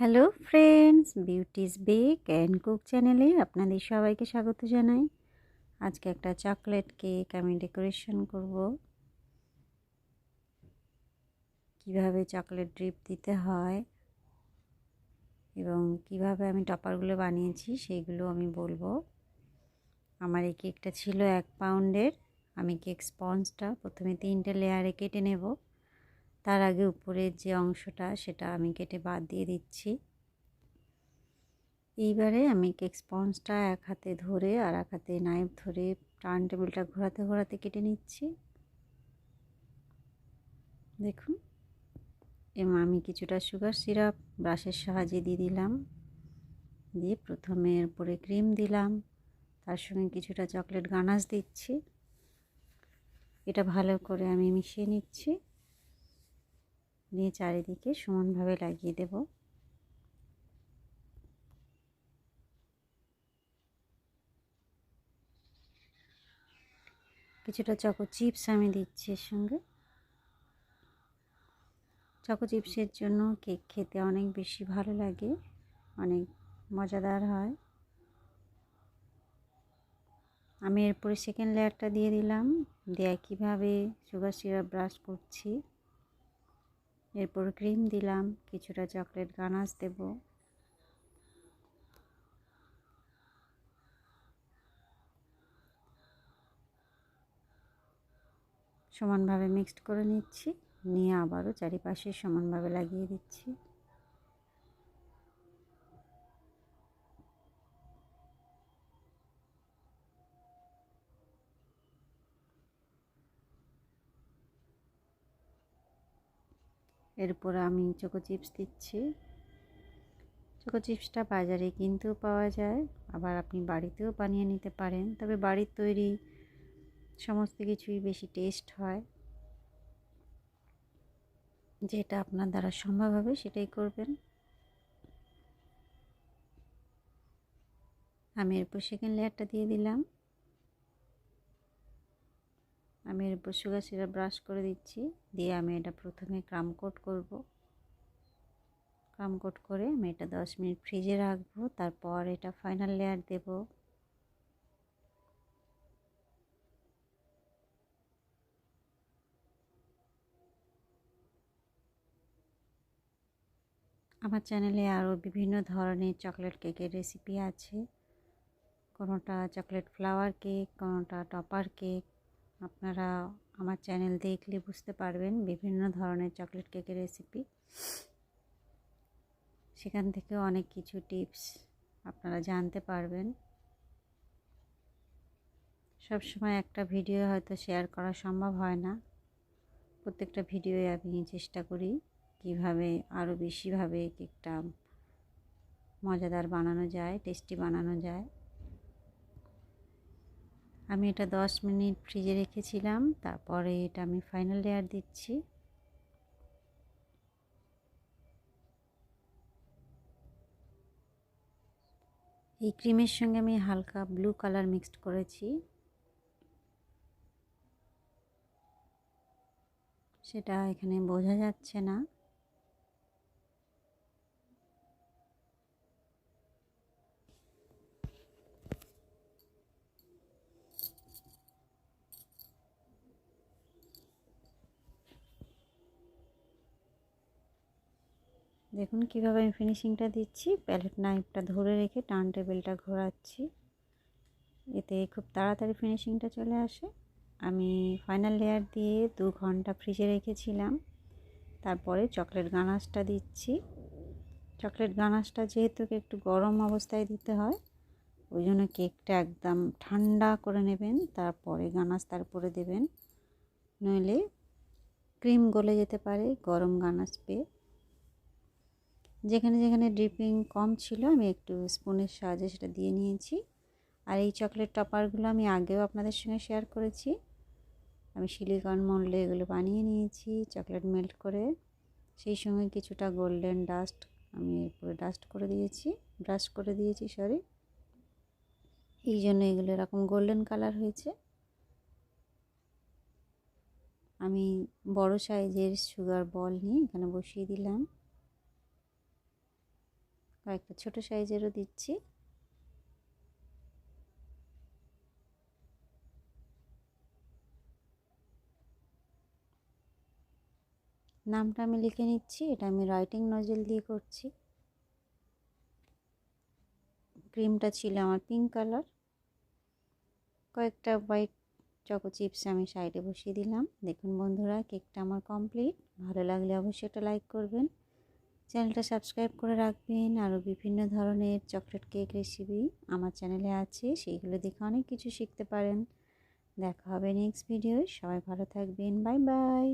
Hello friends, beauty's bake and cook চ্যানেলে আপনাদের সবাইকে স্বাগত জানাই। আজকে একটা চকলেট কেক আমি ডেকোরেশন করব। কীভাবে চকলেট ড্রিপ দিতে হয় এবং কীভাবে আমি টপারগুলো বানিয়েছি সেইগুলো আমি বলব। আমার এই কেকটা ছিল এক পাউন্ডের। আমি কেক স্পঞ্জটা প্রথমে তিনটে লেয়ারে কেটে নেব। তার আগে উপরের যে অংশটা সেটা আমি কেটে বাদ দিয়ে দিচ্ছি। এইবারে আমি কেক স্পঞ্জটা এক হাতে ধরে আর এক হাতে নাইফ ধরে টার্ন টেবিলটা ঘোরাতে ঘোরাতে কেটে নিচ্ছি। দেখুন এবং আমি কিছুটা সুগার সিরাপ ব্রাশের সাহায্যে দিয়ে দিলাম। দিয়ে প্রথমে উপরে ক্রিম দিলাম। তার সঙ্গে কিছুটা চকলেট গানাশ দিচ্ছি। এটা ভালো করে আমি মিশিয়ে নিচ্ছি। দিয়ে চারিদিকে সমানভাবে লাগিয়ে দেব। কিছুটা চকো চিপস আমি দিচ্ছি এর সঙ্গে। চকো চিপসের জন্য কেক খেতে অনেক বেশি ভালো লাগে, অনেক মজাদার হয়। আমি এরপরে সেকেন্ড লেয়ারটা দিয়ে দিলাম। দিয়ে কীভাবে সুগার সিরাপ ব্রাশ করছি। এরপর ক্রিম দিলাম, কিছুটা চকলেট গানাস দেব। সমানভাবে মিক্সড করে নিচ্ছি, নিয়ে আবারও চারিপাশে সমানভাবে লাগিয়ে দিচ্ছি। এরপর আমি চোকো চিপস দিচ্ছি। চোকো চিপসটা বাজারে কিনতেও পাওয়া যায়, আবার আপনি বাড়িতেও বানিয়ে নিতে পারেন। তবে বাড়ির তৈরি সমস্ত কিছুই বেশি টেস্ট হয়। যেটা আপনার দ্বারা সম্ভব হবে সেটাই করবেন। আমি এরপর সেকেন্ড লেয়ারটা দিয়ে দিলাম। আমি এর উপর সুগার সিরাপ ব্রাশ করে দিচ্ছি। দিয়ে আমি এটা প্রথমে ক্রাম কোট করব। ক্রাম কোট করে আমি এটা দশ মিনিট ফ্রিজে রাখব। তারপর এটা ফাইনাল লেয়ার দেব। আমার চ্যানেলে আরও বিভিন্ন ধরনের চকলেট কেকের রেসিপি আছে। কোনোটা চকলেট ফ্লাওয়ার কেক কোনোটা টপার কেক আপনারা আমার চ্যানেল দেখলে বুঝতে পারবেন বিভিন্ন ধরনের চকলেট কেকের রেসিপি। সেখান থেকে অনেক কিছু টিপস আপনারা জানতে পারবেন। সব সময় একটা ভিডিও হয়তো শেয়ার করা সম্ভব হয় না। প্রত্যেকটা ভিডিওয়ে আমি চেষ্টা করি কীভাবে আরও বেশিভাবে কেকটা মজাদার বানানো যায়, টেস্টি বানানো যায়। আমি এটা দশ মিনিট ফ্রিজে রেখেছিলাম, তারপরে এটা আমি ফাইনাল লেয়ার দিচ্ছি। এই ক্রিমের সঙ্গে আমি হালকা ব্লু কালার মিক্সড করেছি। সেটা এখানে বোঝা যাচ্ছে না। দেখুন কীভাবে আমি ফিনিশিংটা দিচ্ছি। প্যালেট নাইফটা ধরে রেখে টার্ন টেবিলটা ঘোরাচ্ছি। এতে খুব তাড়াতাড়ি ফিনিশিংটা চলে আসে। আমি ফাইনাল লেয়ার দিয়ে দু ঘণ্টা ফ্রিজে রেখেছিলাম। তারপরে চকলেট গানাশটা দিচ্ছি। চকলেট গানাশটা যেহেতু একটু গরম অবস্থায় দিতে হয়, ওই জন্য কেকটা একদম ঠান্ডা করে নেবেন, তারপরে গানাশ তারপরে দেবেন। নইলে ক্রিম গলে যেতে পারে, গরম গানাশ পেয়ে। যেখানে যেখানে ড্রিপিং কম ছিল, আমি একটু স্পুনের সাহায্যে সেটা দিয়ে নিয়েছি। আর এই চকলেট টপারগুলো আমি আগেও আপনাদের সঙ্গে শেয়ার করেছি। আমি সিলিকন মোল্ডে এগুলো বানিয়ে নিয়েছি চকলেট মেল্ট করে। সেই সঙ্গে কিছুটা গোল্ডেন ডাস্ট আমি এরপরে ডাস্ট করে দিয়েছি ব্রাশ করে দিয়েছি সরি এই জন্য এগুলো এরকম গোল্ডেন কালার হয়েছে। আমি বড় সাইজের সুগার বল নিয়ে এখানে বসিয়ে দিলাম। কয়েকটা ছোট সাইজেরও দিচ্ছি। নামটা আমি লিখে নিচ্ছি, এটা আমি রাইটিং নজেল দিয়ে করছি। ক্রিমটা ছিল আমার পিঙ্ক কালার কয়েকটা হোয়াইট চকো চিপস আমি সাইডে বসিয়ে দিলাম। দেখুন বন্ধুরা কেকটা আমার কমপ্লিট ভালো লাগলে অবশ্যই একটা লাইক করবেন। চ্যানেলটা সাবস্ক্রাইব করে রাখবেন। আরও বিভিন্ন ধরনের চকলেট কেক রেসিপি আমার চ্যানেলে আছে সেইগুলো দেখে অনেক কিছু শিখতে পারেন। দেখা হবে নেক্সট ভিডিও সবাই ভালো থাকবেন। Bye bye